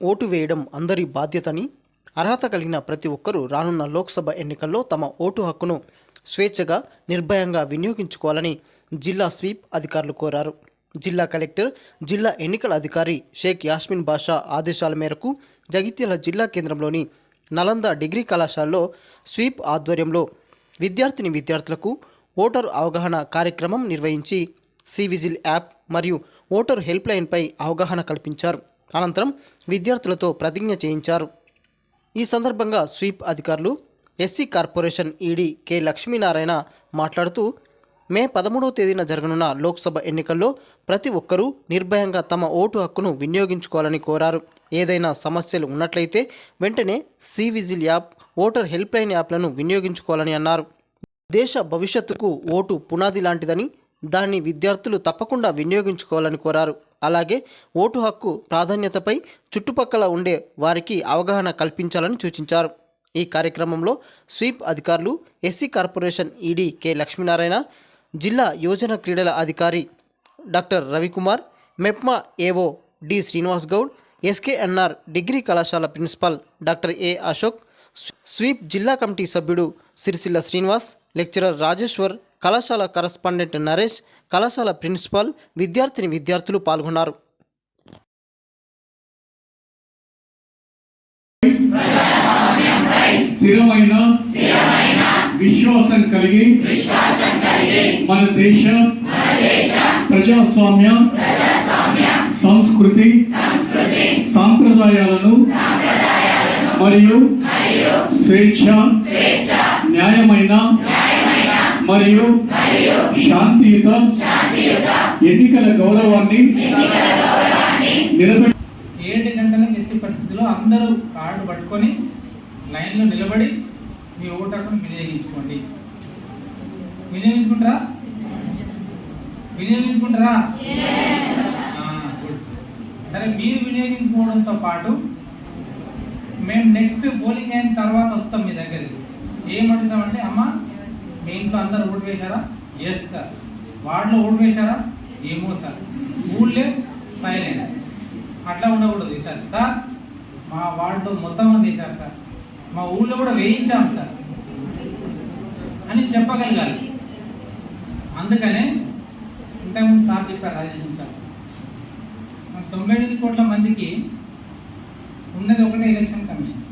Vote వేయడం అందరి బాధ్యతని అర్హత కలిగిన ప్రతి ఒక్కరూ రానున్న లోక్సభ ఎన్నికల్లో తమ ఓటు హక్కును స్వేచ్ఛగా నిర్భయంగా వినియోగించుకోవాలని జిల్లా స్వీప్ అధికారులు కోరారు. జిల్లా కలెక్టర్ జిల్లా ఎన్నికల అధికారి షేక్ యాస్మిన్ బాషా ఆదేశాల మేరకు జగిత్యాల జిల్లా కేంద్రంలోని నలంద డిగ్రీ కళాశాలలో స్వీప్ ఆధ్వర్యంలో విద్యార్థిని విద్యార్థులకు ఓటరు అవగాహన కార్యక్రమం నిర్వహించి సివిజిల్ యాప్ మరియు ఓటరు హెల్ప్లైన్పై అవగాహన కల్పించారు. అనంతరం విద్యార్థులతో ప్రతిజ్ఞ చేయించారు. ఈ సందర్భంగా స్వీప్ అధికారులు SC corporation ED K Lakshminarayana మాట్లాడుతూ మే పదమూడవ తేదీన జరగనున్న లోక్సభ ఎన్నికల్లో ప్రతి ఒక్కరూ నిర్భయంగా తమ ఓటు హక్కును వినియోగించుకోవాలని కోరారు. ఏదైనా సమస్యలు ఉన్నట్లయితే వెంటనే cVIGIL app voter help line యాప్లను వినియోగించుకోవాలని అన్నారు. దేశ భవిష్యత్తుకు ఓటు పునాది లాంటిదని దాన్ని విద్యార్థులు తప్పకుండా వినియోగించుకోవాలని కోరారు. అలాగే ఓటు హక్కు ప్రాధాన్యతపై చుట్టుపక్కల ఉండే వారికి అవగాహన కల్పించాలని సూచించారు. ఈ కార్యక్రమంలో స్వీప్ అధికారులు SC corporation ED K. Lakshminarayana జిల్లా యోజన క్రీడల అధికారి doctor Ravikumar MEPMA AO D Srinivas Goud SKNR degree కళాశాల principal doctor A Ashok sweep జిల్లా కమిటీ సభ్యుడు సిరిసిల్ల శ్రీనివాస్ లెక్చరర్ రాజేశ్వర్ కళాశాల కరస్పాండెంట్ నరేష్ కళాశాల ప్రిన్సిపాల్ విద్యార్థిని విద్యార్థులు పాల్గొన్నారు. స్థిరమైన విశ్వాసం కలిగి మన దేశ ప్రజాస్వామ్య సంస్కృతి సాంప్రదాయాలను మరియు స్వేచ్ఛ న్యాయమైన మరియు శాంతియుత ఎన్నికల గౌరవాన్ని నిలబెట్టి ఏడు గంటలకు ఎట్టి పరిస్థితిలో అందరూ కార్డు పట్టుకొని లైన్లో నిలబడి మీ ఓటు హక్కును వినియోగించుకోండి. వినియోగించుకుంటారా? వినియోగించుకుంటారా? ఆ, గుడ్. సరే మీరు వినియోగించుకోవడంతో పాటు మేము నెక్స్ట్ పోలింగ్ అయిన తర్వాత వస్తాం మీ దగ్గరికి. ఏం అడుగుతామంటే అమ్మ మీ ఇంట్లో అందరు ఓటు వేశారా? ఎస్ సార్ వార్డులో ఓటు వేశారా? ఏమో సార్ ఊళ్ళే సైలెన్స్ అట్లా ఉండకూడదు ఈసారి. సార్ మా వార్డులో మొత్తం మంది వేశారు సార్ మా ఊళ్ళో కూడా వేయించాం సార్ అని చెప్పగలగాలి. అందుకనే ఇంతకుముందు సార్ చెప్పారు రాజేశం సార్ మన తొంభై ఎనిమిది కోట్ల మందికి ఉన్నది ఒకటే ఎలక్షన్ కమిషన్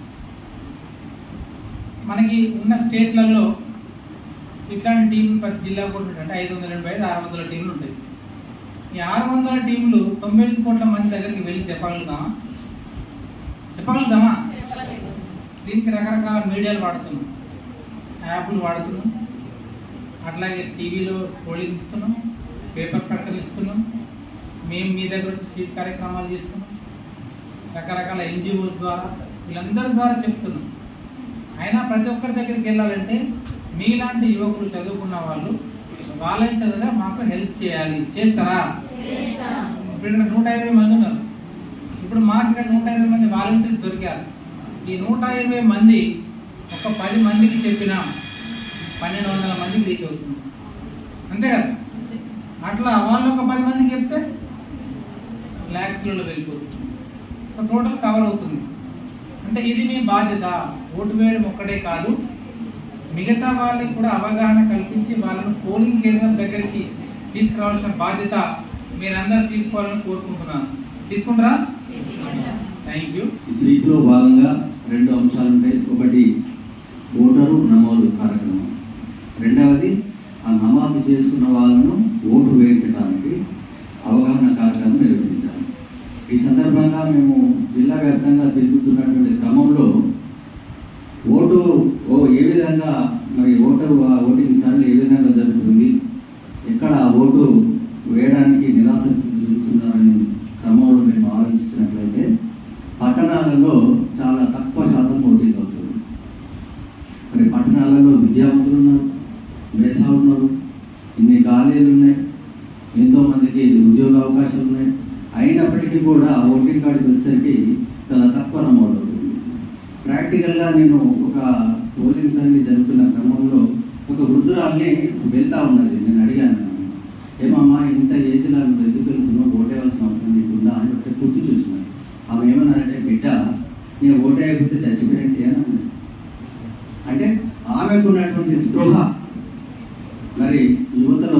మనకి ఉన్న స్టేట్లలో ఇట్లాంటి టీం ప్రతి జిల్లా కూడా అంటే ఐదు వందల ఎనభై ఐదు ఆరు వందల టీంలు ఉంటాయి. ఈ ఆరు వందల టీంలు తొంభై ఎనిమిది కోట్ల మంది దగ్గరికి వెళ్ళి చెప్పగలుగుతామా? చెప్పగలుగుతామా? దీనికి రకరకాల మీడియాలు వాడుతున్నాం. యాప్లు వాడుతున్నాం. అట్లాగే టీవీలో స్క్రోలింగ్ ఇస్తున్నాం. పేపర్ ప్రకటనలు ఇస్తున్నాం. మేము మీ దగ్గర వచ్చి స్వీట్ కార్యక్రమాలు చేస్తున్నాం. రకరకాల ఎన్జిఓస్ ద్వారా వీళ్ళందరి ద్వారా చెప్తున్నాం. అయినా ప్రతి ఒక్కరి దగ్గరికి వెళ్ళాలంటే మీలాంటి యువకులు చదువుకున్న వాళ్ళు వాలంటీర్గా మాకు హెల్ప్ చేయాలి. చేస్తారా? ఇప్పుడు ఇక్కడ నూట ఇరవై మంది ఉన్నారు. ఇప్పుడు మాకు ఇక్కడ నూట ఇరవై మంది వాలంటీర్స్ దొరికారు. ఈ నూట ఇరవై మంది ఒక పది మందికి చెప్పినా పన్నెండు వందల మందికి రీచ్ అవుతుంది. అంతే కదా? అట్లా వాళ్ళు ఒక పది మందికి చెప్తే ల్యాక్స్లలో వెళ్ళిపోతుంది. సో టోటల్ కవర్ అవుతుంది. అంటే ఇది మీ బాధ్యత. ఓటు వేయడం ఒక్కటే కాదు. మిగతా వాళ్ళకి కూడా అవగాహన కల్పించి వాళ్ళను పోలింగ్ కేంద్రం దగ్గరికి తీసుకురావాల్సిన బాధ్యత మీరందరూ తీసుకోవాలని కోరుకుంటున్నాను. తీసుకుంటారా? థ్యాంక్ యూ ఈ స్వీప్లో భాగంగా రెండు అంశాలు ఉంటాయి. ఒకటి ఓటరు నమోదు కార్యక్రమం. రెండవది ఆ నమోదు చేసుకున్న వాళ్ళను ఓటు వేయించడానికి అవగాహన కార్యక్రమం నిర్వహించాలి. ఈ సందర్భంగా మేము జిల్లా వ్యాప్తంగా తిరుగుతున్నటువంటి క్రమంలో ఓటు ఓ ఏ విధంగా మరి ఓటరు ఆ ఓటింగ్ సరళి ఏ విధంగా జరుగుతుంది? ఎక్కడ ఓటు వేయడానికి నిరాశ చూస్తున్నారని క్రమంలో మేము ఆలోచించినట్లయితే పట్టణాలలో చాలా తక్కువ శాతం ఓటింగ్ అవుతుంది. మరి పట్టణాలలో విద్యావంతులు ఉన్నారు మేధావులు ఉన్నారు ఇన్ని ఖాళీలు ఉన్నాయి ఎంతోమందికి ఉద్యోగ అవకాశాలు ఉన్నాయి. అయినప్పటికీ కూడా ఓటింగ్ కార్డుకి వచ్చేసరికి చాలా తక్కువ నమోదు. ప్రాక్టికల్గా నేను ఒక పోలింగ్ సరళి జరుగుతున్న క్రమంలో ఒక వృద్ధురాల్ని వెళ్తా ఉన్నది. నేను అడిగాను. ఏమమ్మా ఇంత ఏజ్లో నువ్వు ఎందుకు వెళ్తున్నావు? ఓటేయాల్సిన అవసరం నీకుందా? అని ఒకటి గుర్తు చూసినాను ఆమె ఏమన్నారంటే బిడ్డ నేను ఓటేయకపోతే అయిపోతే చచ్చిపోయినట్టే అని అంటే ఆమెకు ఉన్నటువంటి స్పృహ మరి యువతలో